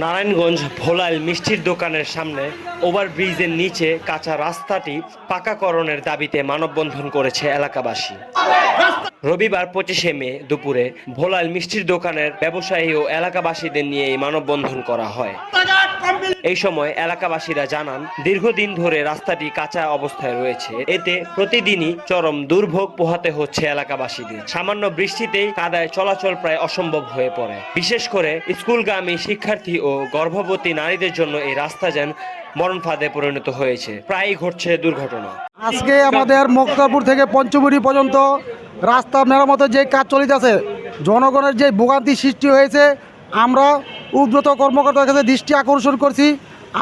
নারায়ণগঞ্জ ভোলাইল মিষ্টির দোকানের সামনে ওভারব্রিজের নিচে কাঁচা রাস্তাটি পাকাকরণের দাবিতে মানববন্ধন করেছে এলাকাবাসী। রবিবার পঁচিশে মে দুপুরে ভোলাইল মিষ্টির দোকানের ব্যবসায়ী ও এলাকাবাসীদের নিয়ে এই মানববন্ধন করা হয়। এই সময় এলাকাবাসীরা জানান, দীর্ঘদিন ধরে রাস্তাটি কাঁচা অবস্থায় রয়েছে। এতে প্রতিদিনই চরম দুর্ভোগ পোহাতে হচ্ছে এলাকাবাসীদের। সামান্য বৃষ্টিতেই কাদায় চলাচল প্রায় অসম্ভব হয়ে পড়ে। বিশেষ করে স্কুলগামী শিক্ষার্থী ও গর্ভবতী নারীদের জন্য এই রাস্তা যেন মরণ ফাঁদে পরিণত হয়েছে। প্রায়ই ঘটছে দুর্ঘটনা। আজকে আমাদের মুক্তাপুর থেকে পঞ্চমুড়ি পর্যন্ত রাস্তা মেরামতের যে কাজ চলিতেছে জনগণের যে ভোগান্তি সৃষ্টি হয়েছে আমরা উদ্রত কর্মকর্তার কাছে দৃষ্টি আকর্ষণ করছি।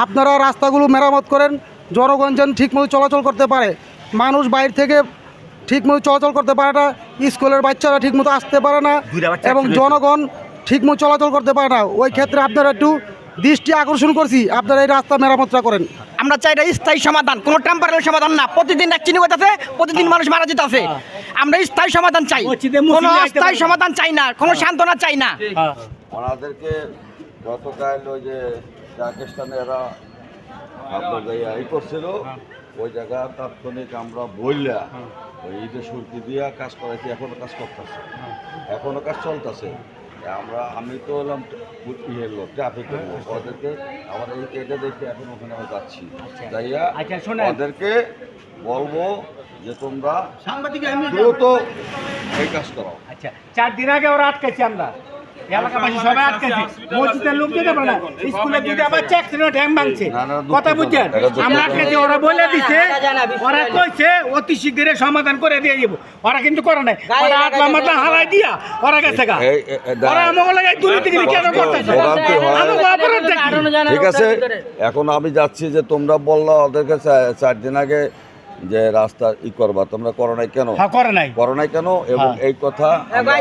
আপনারা রাস্তাগুলো মেরামত করেন জনগণ যেন ঠিকমতো চলাচল করতে পারে। মানুষ বাইরে থেকে ঠিকমতো চলাচল করতে পারে না স্কুলের বাচ্চারা ঠিকমতো আসতে পারে না এবং জনগণ ঠিকমতো চলাচল করতে পারে না। ওই ক্ষেত্রে আপনারা একটু দৃষ্টি আকর্ষণ করছি। আপনারা এই রাস্তা মেরামতটা করেন। আমরা চাই এটা স্থায়ী সমাধান। কোনো টেম্পারারি সমাধান না। প্রতিদিন অ্যাক্সিডেন্ট হইতেছে প্রতিদিন মানুষ মারা যেতেছে। আমরা স্থায়ী সমাধান চাই। কোনো অস্থায়ী সমাধান চাই না। কোনো সান্ত্বনা চাই না। ওনাদেরকে গতকাল ওই যে পাকিস্তানে এরা ই করছিল ওই জায়গা তাৎক্ষণিক আমরা বললা ওই ঈদের সুরকি দিয়া কাজ করাইছি এখনও কাজ করতেছে। এখনও কাজ চলতেছে। আমরা আমি তো হলাম ইয়ের লোক ট্রাফিকের লোক ওদেরকে আমার এই এটা দেখে এখন ওখানে আমি যাচ্ছি। যাইয়া ওদেরকে বলব যে তোমরা দ্রুত এই কাজ করো। আচ্ছা চার দিন আগে ওরা আটকেছি আমরা। এলাকাবাসী সবাই আটকেছি। মসজিদের লোক যেতে পারে না। স্কুলে যদি আবার চেক ছিল ভাঙছে। না, না, দুঃখ কথা বুঝছেন? আমরা আটকেছি ওরা বলে দিছে ওরা কইছে অতি শীঘ্রে সমাধান করে দিয়ে ওরা কিন্তু করে নাই। ওরা হারাই দিয়া গেছে গা। লাগে দুর্নীতি কেন করতেছে? ঠিক আছে এখন আমি যাচ্ছি যে তোমরা বলল ওদেরকে চার দিন আগে যে রাস্তা ই করবা তোমরা করো নাই কেন? হ্যাঁ করে নাই। করো নাই কেন? এবং এই কথা আমরা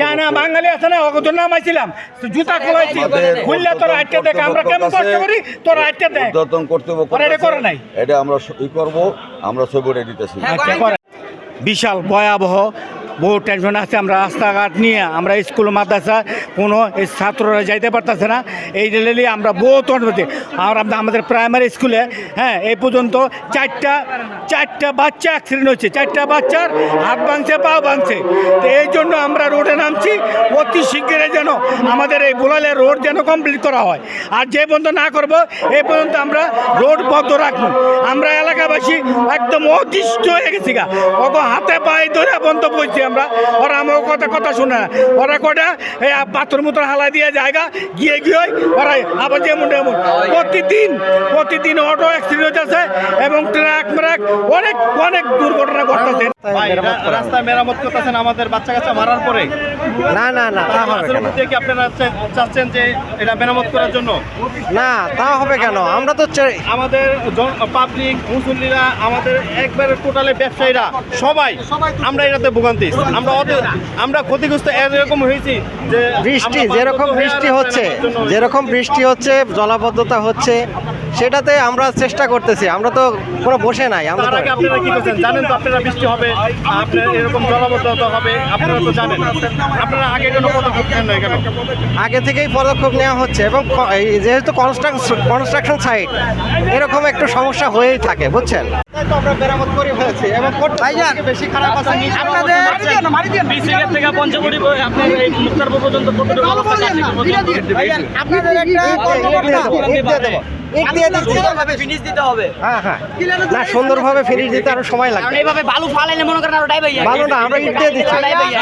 চায়না বাঙালি আছে না? ওকে তো নামাইছিলাম। জুতা খোলাইছি। খুললে তোরা আটকে দেখ আমরা কেমন কষ্ট করি? তোরা আটকে দেখ। ঊর্ধ্বতন কর্তৃপক্ষ এটা করে নাই। এটা আমরা ই করব আমরা ছবিটা দিতেছি। আচ্ছা, করে। বিশাল ভয়াবহ বহু টেনশন আছে। আমরা রাস্তাঘাট নিয়ে আমরা স্কুল মাদ্রাসা কোনো এই ছাত্ররা যাইতে পারতেছে না। এই রেলে আমরা বহুত অনুমতি আর আমাদের প্রাইমারি স্কুলে হ্যাঁ এই পর্যন্ত চারটা চারটা বাচ্চা অ্যাক্সিডেন্ট হচ্ছে চারটা বাচ্চার হাত ভাঙছে, পা ভাঙছে। তো এই জন্য আমরা রোডে নামছি। অতি শীঘ্রই যেন আমাদের এই বোলালের রোড যেন কমপ্লিট করা হয়। আর যে পর্যন্ত না করব, এই পর্যন্ত আমরা রোড বন্ধ রাখব। আমরা এলাকাবাসী একদম অতিষ্ঠ হয়ে গেছি গা। ওকে হাতে পায়ে ধরে বন্ধ বলছি আমরা। ওরা আমার কথা কথা শুনে না। ওরা কটা এই পাথর মতো হালাই দিয়ে জায়গা গিয়ে গিয়ে ওরা আবার যেমন তেমন। প্রতিদিন প্রতিদিন অটো অ্যাক্সিডেন্ট হচ্ছে এবং ট্রাক ম্রাক অনেক অনেক দুর্ঘটনা ঘটতেছে। রাস্তা মেরামত করতেছেন আমাদের বাচ্চা কাচ্চা মারার পরে? না না না তা হবে কেন? কি আপনারা চাচ্ছেন যে এটা মেরামত করার জন্য? না তা হবে কেন? আমরা তো চাই- আমাদের পাবলিক মুসল্লিরা আমাদের একবারে টোটালে ব্যবসায়ীরা সবাই আমরা এটাতে ভোগান্তি। আমরা আমরা ক্ষতিগ্রস্ত এরকম হয়েছি যে বৃষ্টি যেরকম বৃষ্টি হচ্ছে যেরকম বৃষ্টি হচ্ছে জলাবদ্ধতা হচ্ছে সেটাতে আমরা চেষ্টা করতেছি। আমরা তো কোনো বসে নাই আমরা তো আগে আপনারা কি করছেন জানেন তো আপনারা বৃষ্টি হবে আপনার এরকম জলাবদ্ধতা হবে আপনারা তো জানেন। আপনারা আগে কোনো পদক্ষেপ নেন না কেন? আগে থেকেই পদক্ষেপ নেওয়া হচ্ছে এবং যেহেতু কনস্ট্রাকশন কনস্ট্রাকশন সাইট এরকম একটু সমস্যা হয়েই থাকে বুঝছেন? তো আমরা মেরামত করে ফেলেছি এবং করতে বেশি খারাপ আছে। আপনাদের দেবো ইট দিয়ে দিচ্ছি। ফিনিশ দিতে হবে। হ্যাঁ হ্যাঁ। না সুন্দরভাবে ফিনিশ দিতে আরও সময় লাগবে। এইভাবে বালু ফালাইলে মনে করেন আরও ভালো না আমরা ইট দিয়ে দিচ্ছি।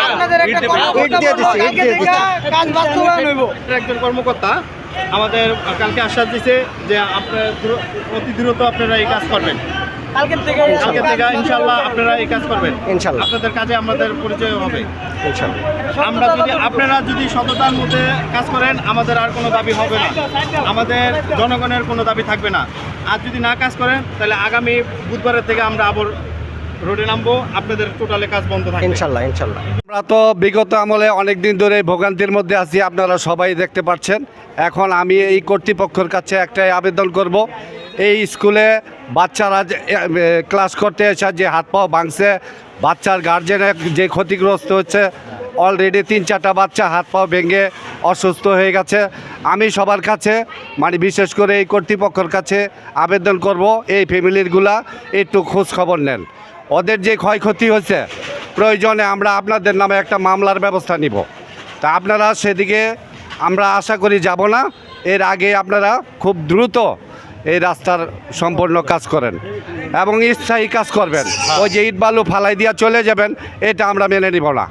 আপনাদের একটা ইট দিয়ে দিচ্ছি। ইট দিয়ে দিচ্ছি। কাজ বাস্তবায়ন হইব। একজন কর্মকর্তা আমাদের কালকে আশ্বাস দিছে যে আপনার অতি দ্রুত আপনারা এই কাজ করবেন। থেকে কালকে থেকে ইনশাল্লাহ আপনারা এই কাজ করবেন। ইনশাল্লাহ। আপনাদের কাজে আমাদের পরিচয় হবে। ইনশাল্লাহ আমরা যদি আপনারা যদি সততার মধ্যে কাজ করেন আমাদের আর কোনো দাবি হবে না। আমাদের জনগণের কোনো দাবি থাকবে না। আর যদি না কাজ করেন তাহলে আগামী বুধবারের থেকে আমরা আবার রোডে নামবো। আপনাদের টোটালে কাজ বন্ধ থাকবে। ইনশাল্লাহ ইনশাল্লাহ আমরা তো বিগত আমলে অনেক দিন ধরে ভোগান্তির মধ্যে আছি আপনারা সবাই দেখতে পাচ্ছেন। এখন আমি এই কর্তৃপক্ষের কাছে একটাই আবেদন করব এই স্কুলে বাচ্চারা ক্লাস করতে এসে যে হাত পাও ভাঙছে, বাচ্চার গার্জেনের যে ক্ষতিগ্রস্ত হচ্ছে অলরেডি তিন চারটা বাচ্চা হাত পাও ভেঙে অসুস্থ হয়ে গেছে। আমি সবার কাছে মানে বিশেষ করে এই কর্তৃপক্ষের কাছে আবেদন করব, এই ফ্যামিলিরগুলা একটু খোঁজ খবর নেন। ওদের যে ক্ষয়ক্ষতি হয়েছে, প্রয়োজনে আমরা আপনাদের নামে একটা মামলার ব্যবস্থা নিব। তা আপনারা সেদিকে আমরা আশা করি যাব না। এর আগে আপনারা খুব দ্রুত এই রাস্তার সম্পূর্ণ কাজ করেন এবং স্থায়ী কাজ করবেন। ওই যে ইট বালু ফালাই দিয়া চলে যাবেন এটা আমরা মেনে নিব না।